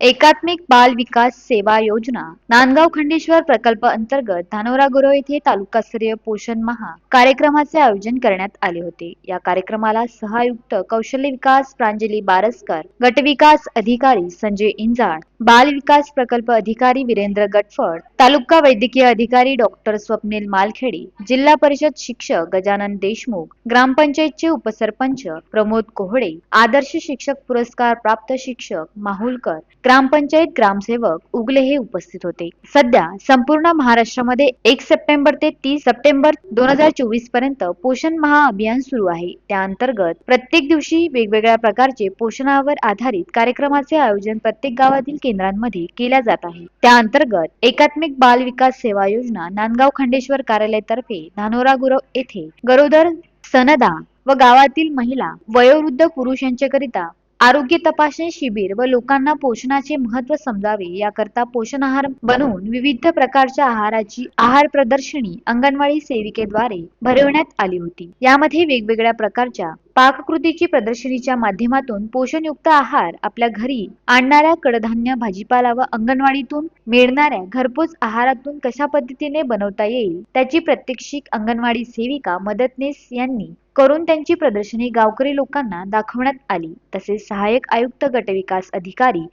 एकात्मिक बाल विकास सेवा योजना नांदगाव खंडेश्वर प्रकल्प अंतर्गत धानोरा गुरव येथे तालुकास्तरीय पोषण महा कार्यक्रमाचे आयोजन करण्यात आले होते. या कार्यक्रमाला सहायुक्त कौशल्य विकास प्रांजली बारसकर गट विकास अधिकारी संजय इंजाळ बाल विकास प्रकल्प अधिकारी वीरेंद्र गटफड तालुका वैद्यकीय अधिकारी डॉक्टर स्वप्नील मालखेडी जिल्हा परिषद शिक्षक गजानन देशमुख ग्रामपंचायतचे उपसरपंच प्रमोद कोहळे आदर्श शिक्षक पुरस्कार प्राप्त शिक्षक माहुलकर ग्रामपंचायत ग्रामसेवक उगले हे उपस्थित होते. सध्या संपूर्ण महाराष्ट्रामध्ये एक सप्टेंबर ते तीस सप्टेंबर दोन हजार चोवीसपर्यंत पोषण महाअभियान सुरू आहे. त्या अंतर्गत प्रत्येक दिवशी वेगवेगळ्या प्रकारचे पोषणावर आधारित कार्यक्रमाचे आयोजन प्रत्येक गावातील केंद्रांमध्ये केल्या जात आहे. त्या अंतर्गत एकात्मिक बाल विकास सेवा योजना नांदगाव खंडेश्वर कार्यालयातर्फे धानोरा गुरव येथे गरोदर सनदा व गावातील महिला वयोवृद्ध पुरुष यांच्याकरिता आरोग्य तपासणी शिबिर व लोकांना पोषणाचे महत्त्व समजावे याकरता पोषण आहार बनवून विविध प्रकारच्या आहाराची आहार प्रदर्शनी अंगणवाडी सेविकेद्वारे भरवण्यात आली होती. यामध्ये वेगवेगळ्या प्रकारच्या पाककृतीची प्रदर्शनीच्या माध्यमातून पोषणयुक्त आहार आपल्या घरी आणणाऱ्या कडधान्य भाजीपाला व अंगणवाडीतून मिळणाऱ्या घरपोच आहारातून कशा पद्धतीने बनवता येईल त्याची प्रात्यक्षिक अंगणवाडी सेविका मदतनीस यांनी करून त्यांची प्रदर्शनी गावकरी लोकांना दाखवण्यात आली. तसेच सहाय्यक आयुक्त गटविकास अधिकारी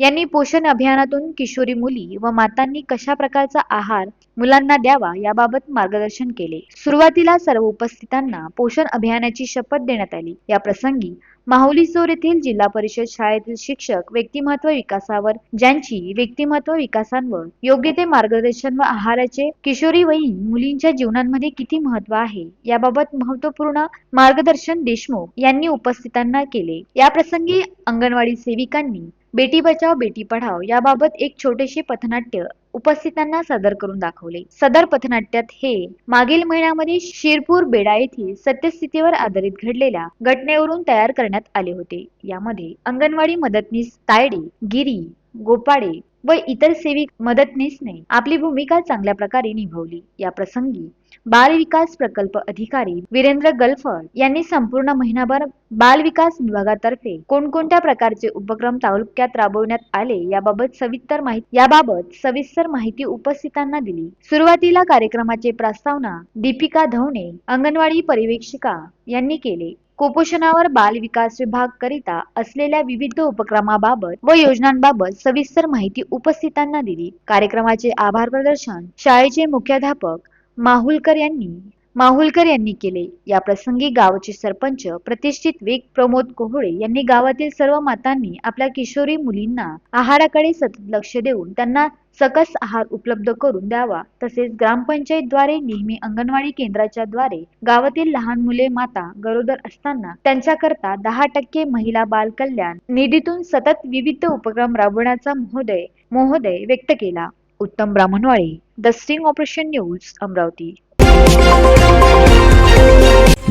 यांनी पोषण अभियानातून किशोरी मुली व मातांनी कशा प्रकारचा आहार मुलांना द्यावा याबाबत मार्गदर्शन केले. सुरुवातीला सर्व उपस्थितांना पोषण अभियानाची शपथ देण्यात आली. या प्रसंगी माहुली चोर येथील जिल्हा परिषद शाळेतील शिक्षक व्यक्तिमत्व विकासावर ज्यांची व्यक्तिमत्व विकासांवर योग्य ते मार्गदर्शन व आहाराचे किशोरी वयीन मुलींच्या जीवनांमध्ये किती महत्त्व आहे याबाबत महत्त्वपूर्ण मार्गदर्शन देशमुख यांनी उपस्थितांना केले. या प्रसंगी अंगणवाडी सेविकांनी बेटी बचाव बेटी पढाव याबाबत एक छोटेसे पथनाट्य उपस्थितांना सादर करून दाखवले. सदर पथनाट्यात हे मागील महिन्यामध्ये शिरपूर बेडा येथील सत्यस्थितीवर आधारित घडलेल्या घटनेवरून तयार करण्यात आले होते. यामध्ये अंगणवाडी मदतनीस तायडे गिरी गोपाडे व इतर सेविक मदतनीसने आपली भूमिका चांगल्या प्रकारे निभावली. या प्रसंगी बाल विकास प्रकल्प अधिकारी वीरेंद्र गलफड यांनी संपूर्ण महिनाभर बाल विकास विभागातर्फे कोणकोणत्या प्रकारचे उपक्रम तालुक्यात राबवण्यात आले याबाबत सविस्तर माहिती याबाबत सविस्तर माहिती उपस्थितांना दिली. सुरुवातीला कार्यक्रमाचे प्रस्तावना दीपिका धवणे अंगणवाडी पर्यवेक्षिका यांनी केले. कुपोषणावर बाल विकास विभाग करिता असलेल्या विविध उपक्रमाबाबत व योजनांबाबत सविस्तर माहिती उपस्थितांना दिली. कार्यक्रमाचे आभार प्रदर्शन शाळेचे मुख्याध्यापक माहुलकर यांनी माहुलकर यांनी केले. या प्रसंगी गावचे सरपंच प्रतिष्ठित वेग प्रमोद कोहळे यांनी गावातील सर्व मातांनी आपल्या किशोरी मुलींना आहाराकडे सतत लक्ष देऊन त्यांना सकस आहार उपलब्ध करून द्यावा. तसेच ग्रामपंचायतद्वारे नेहमी अंगणवाडी केंद्राच्या द्वारे गावातील लहान मुले माता गरोदर असताना त्यांच्याकरता दहा टक्के महिला बाल कल्याण निधीतून सतत विविध उपक्रम राबवण्याचा महोदय महोदय व्यक्त केला. उत्तम ब्राह्मणवाळे the sting operation news Amravati.